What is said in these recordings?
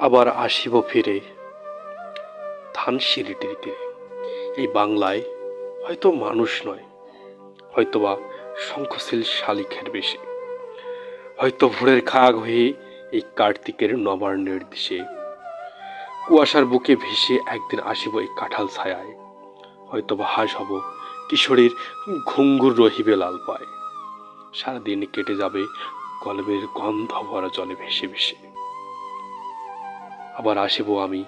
আবার আসিব ফিরে। ধানসিঁড়িটির এই বাংলায় হয়তো মানুষ নয়, হয়তোবা শঙ্খশীল শালিখের বেশি। হয়তো ভোরের খাগ হয়ে এই কার্তিকের নবান্নের দিশে। কুয়াশার বুকে ভেসে একদিন আসিব এই কাঁঠাল ছায়ায়। হয়তোবা হাস হব কিশোরীর ঘুঙ্গুর রহিবে লাল পায়। সারাদিন কেটে যাবে কলবের গন্ধ ভরা জলে ভেসে ভেসে। আবার আসিব আমি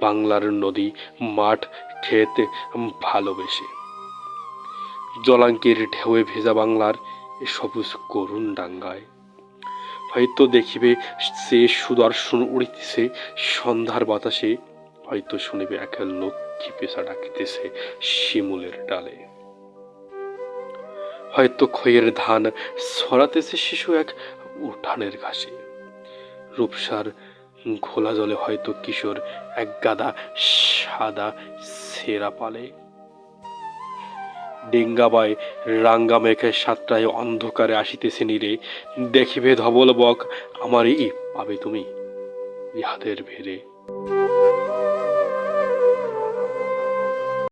বাংলার নদী, মাঠ খেতে ভালোবেসে। জলাঙ্কের ঢেউয়ে ভেজা বাংলার সবুজ করুণ ডাঙ্গায়। হয়তো দেখিবে সে সুদর্শন উড়িতেছে, সন্ধ্যার বাতাসে হয়তো শুনিবে এক লক্ষ্মী পেশা ডাকিতেছে শিমুলের ডালে। হয়তো খয়ের ধান ছড়াতেছে শিশু এক উঠানের ঘাসে। রূপসার ঘোলা জলে হয়তো কিশোর এক গাদা সাদা সেরা পালে। ডেঙ্গাবায় রাঙ্গা মেঘের সাতটায় অন্ধকারে আসিতেছে নিরে। দেখিবে ধবল বক, আমারই পাবে তুমি ইহাদের ভেরে।